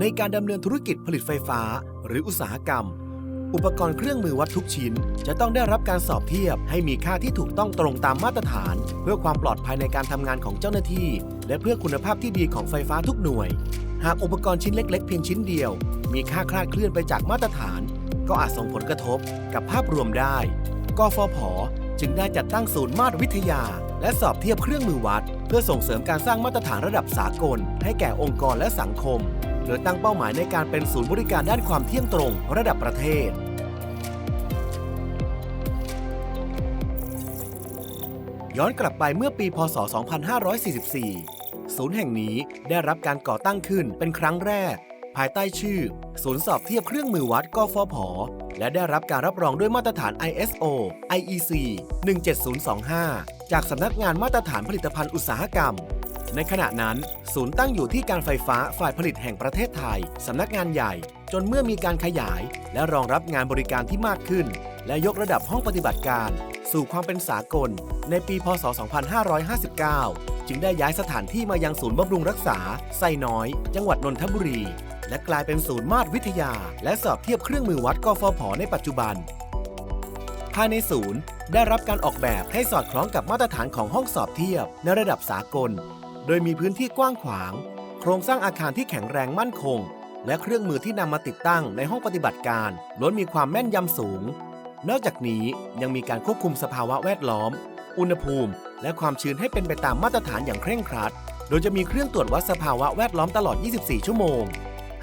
ในการดำเนินธุรกิจผลิตไฟฟ้า หรืออุตสาหกรรม อุปกรณ์เครื่องมือวัดทุกชิ้น จะต้องได้รับการสอบเทียบให้มีค่าที่ถูกต้องตรงตามมาตรฐาน เพื่อความปลอดภัยในการทำงานของเจ้าหน้าที่ และเพื่อคุณภาพที่ดีของไฟฟ้าทุกหน่วย หากอุปกรณ์ชิ้นเล็ก ๆ เพียงชิ้นเดียว มีค่าคลาดเคลื่อนไปจากมาตรฐาน ก็อาจส่งผลกระทบกับภาพรวมได้ กฟผ จึงได้จัดตั้งศูนย์มาตรวิทยา และสอบเทียบเครื่องมือวัด เพื่อส่งเสริมการสร้างมาตรฐานระดับสากล ให้แก่องค์กรและสังคม ดยตั้งเป้าหมายในการเป็นศูนย์บริการด้านความเที่ยงตรง ระดับประเทศ ย้อนกลับไปเมื่อปี พศ 2544 ศูนย์แห่งนี้ได้รับการก่อตั้งขึ้นเป็นครั้งแรก ภายใต้ชื่อ ศูนย์สอบเทียบเครื่องมือวัดกฟผ และได้รับการรับรองด้วยมาตรฐาน ISO IEC 17025 จากสำนักงานมาตรฐานผลิตภัณฑ์อุตสาหกรรม ในขณะนั้น ศูนย์ตั้งอยู่ที่การไฟฟ้าฝ่ายผลิตแห่งประเทศไทย สำนักงานใหญ่ จนเมื่อมีการขยาย และรองรับงานบริการที่มากขึ้น และยกระดับห้องปฏิบัติการ สู่ความเป็นสากล ในปี พศ 2559 จึงได้ย้ายสถานที่มายังศูนย์บำรุงรักษา ไซน้อย จังหวัดนนทบุรี และกลายเป็นศูนย์มาตรวิทยา และสอบเทียบเครื่องมือวัดกฟผ ในปัจจุบัน ภายในศูนย์ได้รับการออกแบบให้สอดคล้องกับมาตรฐานของห้องสอบเทียบในระดับสากล โดยมีพื้นที่กว้างขวาง โครงสร้างอาคารที่แข็งแรงมั่นคง และเครื่องมือที่นำมาติดตั้งในห้องปฏิบัติการล้วนมีความแม่นยำสูง นอกจากนี้ยังมีการควบคุมสภาวะแวดล้อม อุณหภูมิ และความชื้นให้เป็นไปตามมาตรฐานอย่างเคร่งครัด โดยจะมีเครื่องตรวจวัดสภาวะแวดล้อมตลอด 24 ชั่วโมง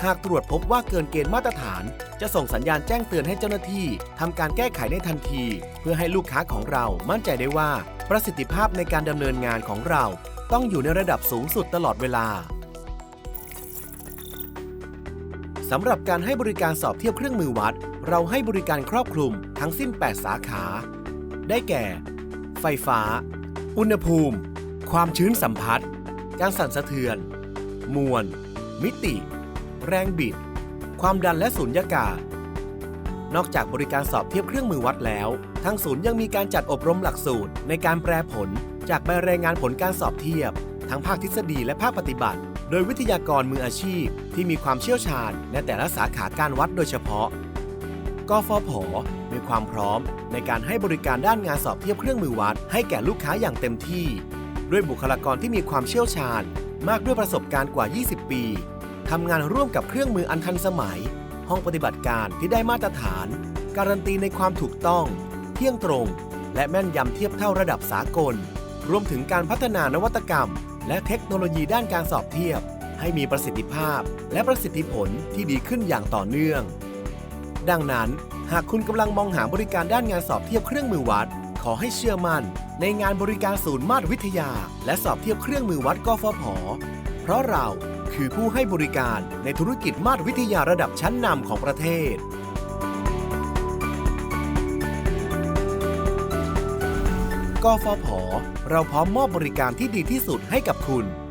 หากตรวจพบว่าเกินเกณฑ์มาตรฐาน จะส่งสัญญาณแจ้งเตือนให้เจ้าหน้าที่ทำการแก้ไขในทันที เพื่อให้ลูกค้าของเรามั่นใจได้ว่า ประสิทธิภาพในการดำเนินงานของเรา ต้องอยู่ในระดับสูงสุดตลอดเวลาสำหรับการให้บริการสอบเทียบเครื่องมือวัด เราให้บริการครอบคลุมทั้งสิ้น 8 สาขา ได้แก่ ไฟฟ้า อุณหภูมิ ความชื้นสัมผัส การสั่นสะเทือน มวล มิติ แรงบิด ความดันและสูญญากาศ นอกจากบริการสอบเทียบเครื่องมือวัดแล้ว ทางศูนย์ยังมีการจัดอบรมหลักสูตรในการแปลผล จากใบรายงานผลการสอบเทียบ ทั้งภาคทฤษฎีและภาคปฏิบัติ โดยวิทยากรมืออาชีพ ที่มีความเชี่ยวชาญในแต่ละสาขาการวัดโดยเฉพาะกฟผ มีความพร้อมในการให้บริการด้านงานสอบเทียบเครื่องมือวัด ให้แก่ลูกค้าอย่างเต็มที่ ด้วยบุคลากรที่มีความเชี่ยวชาญ มากด้วยประสบการณ์กว่า 20 ปีทำงานร่วมกับเครื่องมืออันทันสมัย ห้องปฏิบัติการที่ได้มาตรฐาน การันตีในความถูกต้อง เที่ยงตรง และแม่นยำเทียบเท่าระดับสากล รวมถึงการพัฒนานวัตกรรม และเทคโนโลยีด้านการสอบเทียบ ให้มีประสิทธิภาพ และประสิทธิผลที่ดีขึ้นอย่างต่อเนื่อง ดังนั้น หากคุณกำลังมองหาบริการด้านงานสอบเทียบเครื่องมือวัด ขอให้เชื่อมั่น ในงานบริการศูนย์มาตรวิทยา และสอบเทียบเครื่องมือวัดกฟผ เพราะเราคือผู้ให้บริการในธุรกิจมาตรวิทยาระดับชั้นนำของประเทศ กฟผ เราพร้อมมอบบริการที่ดีที่สุดให้กับคุณ